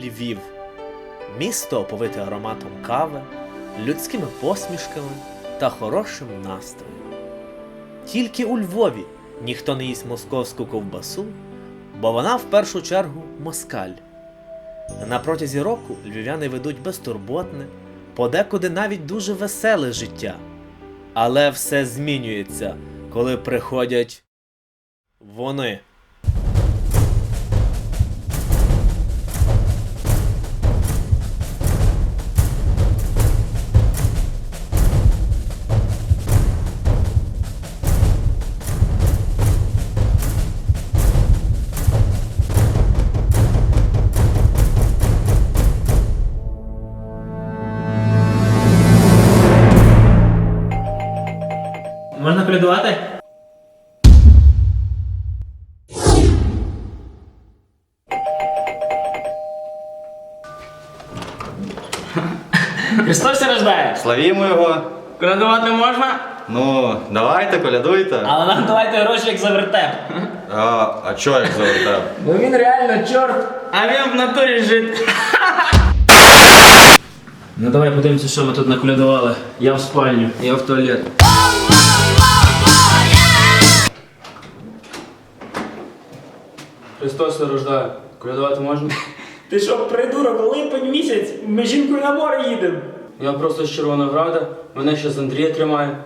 Львів. Місто оповите ароматом кави, людськими посмішками та хорошим настроєм. Тільки у Львові ніхто не їсть московську ковбасу, бо вона в першу чергу москаль. На протязі року львів'яни ведуть безтурботне, подекуди навіть дуже веселе життя. Але все змінюється, коли приходять вони. Христос рождає! Славімо його. Колядувати можна, Ну, давайте, колядуйте. але нам давайте гроші як за вертеп. А, а чо як завертав? Бо він реально чорт, а він в натурі жит. Ну давай подивимося, що ми тут наколядували. Я в спальню, я в туалет. Христос рождає. Колядувати можна? Ти що, придурок, липень місяць, ми з жінкою на море їдемо. Я просто з Червонограда, мене ще з Андрія тримає.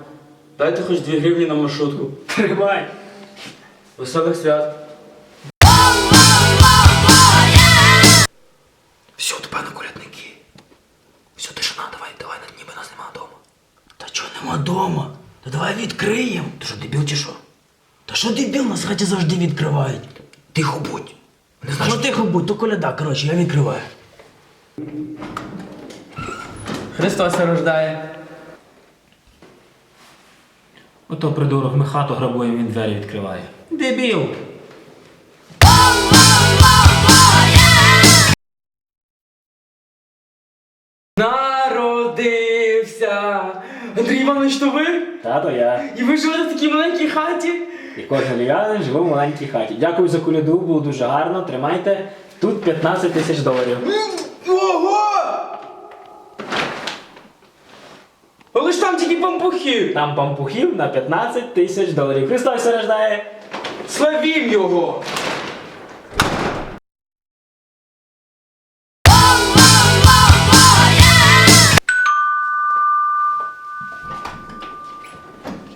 Дайте хоч дві гривні на маршрутку. Тримай. Веселих свят. Все, тепер на колядники. Все, тишина, давай, давай, ніби нас нема вдома. Та чого нема дома? Та давай відкриємо. Ти що, дебіл чи що? Та що дебіл, нас в хаті завжди відкривають. Тихо будь. Не знаю, ну тихо будь, то коляда, коротше, я відкриваю. Христос рождає. Ото придурок, ми хату грабуємо, він двері відкриває. Дебіл! Народився! Андрій Іванович, то ви? Тато я. І ви живете в такій маленькій хаті? І кожен львів'янин живе в маленькій хаті. Дякую за коляду, було дуже гарно. Тримайте. Тут 15 тисяч доларів. Ого! Але ж там тільки пампухи! Там пампухів на 15 тисяч доларів. Христос рождає! Славім його!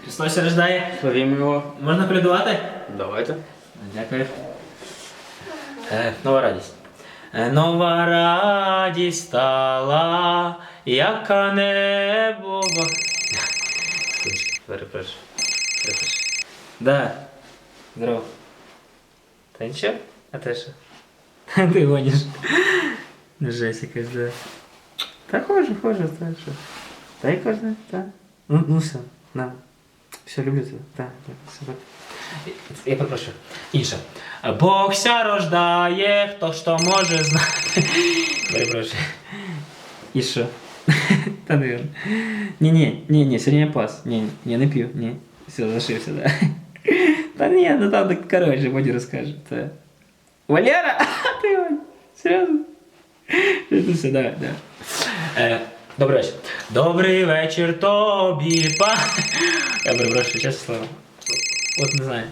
Христос рождає! Славім його. Можна колядувати? Давайте. Дякую. Е, нова радість. Е, Нова радість стала, яка небо. Секундочку, Перепрошую. Перепрошую. Да. Здорово. Та нічого? А ти що? Ти гониш. Ну, жесть якась, да. Та хожу, хожу, та що. Та й кожна, та. Ну, ну все, на. Все, люблю тебе. Так, так, все так. Я попрошу. Інше. Бог ся рождає, хто що може знати. Перепрошую. І що? Та не. Ні, ні, ні, ні, сьогодні я пас. Ні, ні, я не п'ю, ні. Все, зашився, да. Та ні, ну там так коротше, Боді розкаже. Це. Валера! Ти Вань, серйозно? Ну все, давай, давай. Е, добрий вечір. Добрий вечір тобі, па. Я перепрошую, чесне слово. От не знаю.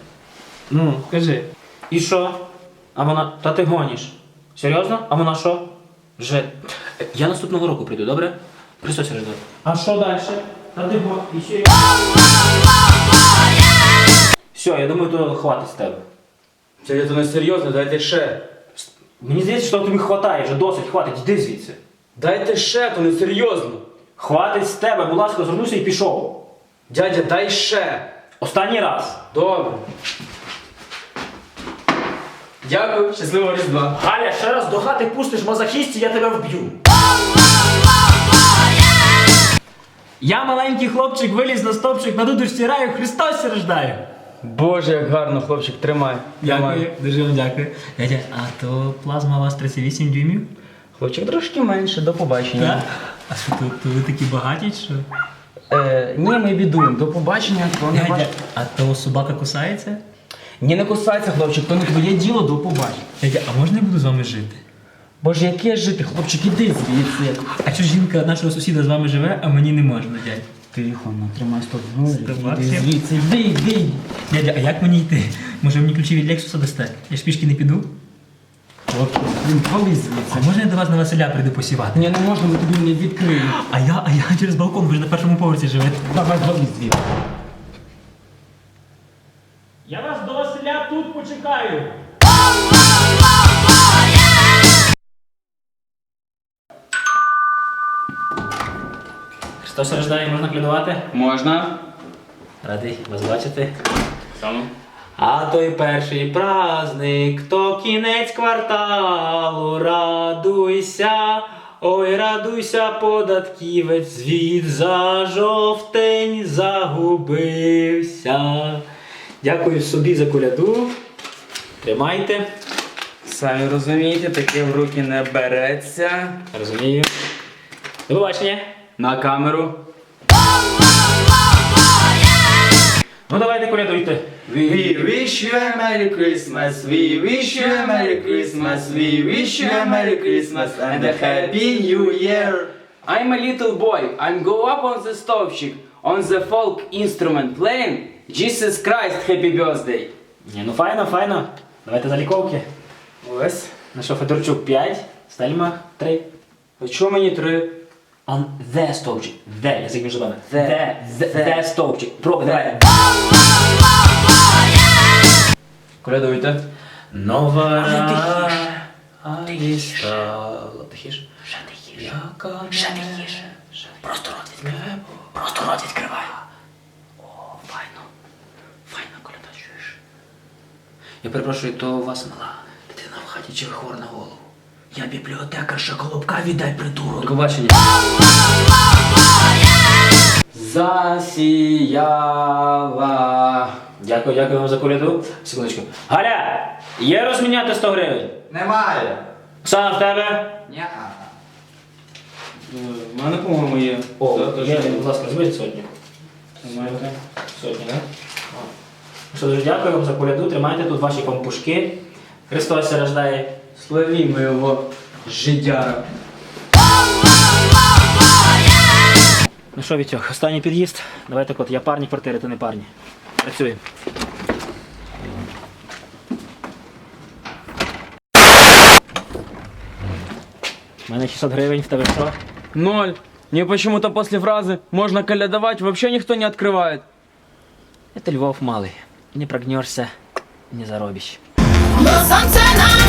Ну, кажи. І що? А вона. Та ти гониш. Серйозно? А вона що? Вже. Я наступного року прийду, добре? Христос рождає. А що далі? Та ти го. І ще. Все, я думаю, то хватить з тебе. Це то не серйозно, дайте ще. Мені здається, що тобі хватає, вже досить, хватить, йди звідси. Дайте ще, то не серйозно. Хватить з тебе, будь ласка, звернувся і пішов. Дядя, дай ще. Останній раз. Добре. Дякую, щасливого різдва. Галя, ще раз до хати пустиш мазохісті, я тебе вб'ю. Я маленький хлопчик виліз на стопчик на дудочці раю, Христос рождає. Боже, як гарно, хлопчик, тримай. Дякую, дуже вам дякую. Дядя, а то плазма у вас 38 дюймів? Хлопчик трошки менше, до побачення. Так? А що то, то ви такі багаті, що? Е, ні, ми бідуємо. До побачення, то не Дядя, а то собака кусається? Ні, не кусайся, хлопчик, то не твоє діло, до побачення. Дядя, а можна я буду з вами жити? Боже, яке жити, хлопчик, іди звідси. А що жінка нашого сусіда з вами живе, а мені не можна, дядь? Тихо, ну тримай стоп. Тримай. Іди звідси, йди, йди. Дядя, а як мені йти? Може мені ключі від Лексуса дасте? Я ж пішки не піду. Хлопчик, блін, вали А можна я до вас на Василя прийду посівати? Ні, не можна, ми тобі не відкриємо. А я, а я через балкон, ви ж на першому поверсі живете. Давай, вали звідси. Я вас до Василя тут почекаю. Христос рождає, можна клювати? Можна? Радий вас бачити. Саме. А той перший праздник, то кінець кварталу, радуйся, ой, радуйся, податківець, звіт за жовтень загубився. Дякую собі за коляду. Тримайте. Самі розумієте, таке в руки не береться. Розумію. До побачення. На камеру. Ну давайте колядуйте. We wish you a Merry Christmas, we wish you a Merry Christmas, we wish you a Merry Christmas and a Happy New Year. I'm a little boy, I'm go up on the stopchik, on the folk instrument playing, Jesus Christ, Happy Birthday. Ні, ну файно, файно. Давайте заліковки. Ось. На що Федорчук 5, Стельмах 3. А чого мені три? On the стовпчик. The, язик між зубами. The. the, the, the стовпчик. Пробуй, давай. Колядуйте. Нова раді стала. Тихіше. Ще тихіше. Ще тихіше. Просто рот відкривай. Просто рот відкривай. О, файно. Файно, коляда, чуєш. Я перепрошую, то у вас мала дитина в хаті чи хвора на голову? Я бібліотекарша Колобка, віддай придурок. До побачення. Засіяла. Дякую, дякую вам за коляду. Секундочку. Галя, є розміняти 100 гривень? Немає. Оксана, в тебе? У мене, по-моєму, є. О, Да, є, є. будь ласка, візьміть сотню. Тримайте. Сотню, так? Ну Що, дуже дякую вам за коляду. Тримайте тут ваші пампушки. Христос рождає. Славімо його жидяра. Ну що, Вітьох, останній під'їзд. Давай так от, я парні квартири, ти не парні. Працюємо. У мене 600 гривень, в тебе що? Ноль. Мне почему-то после фразы «можно колядовать» вообще никто не открывает. Это Львов малый. Не прогнешься, не заробишь. Бо сонце на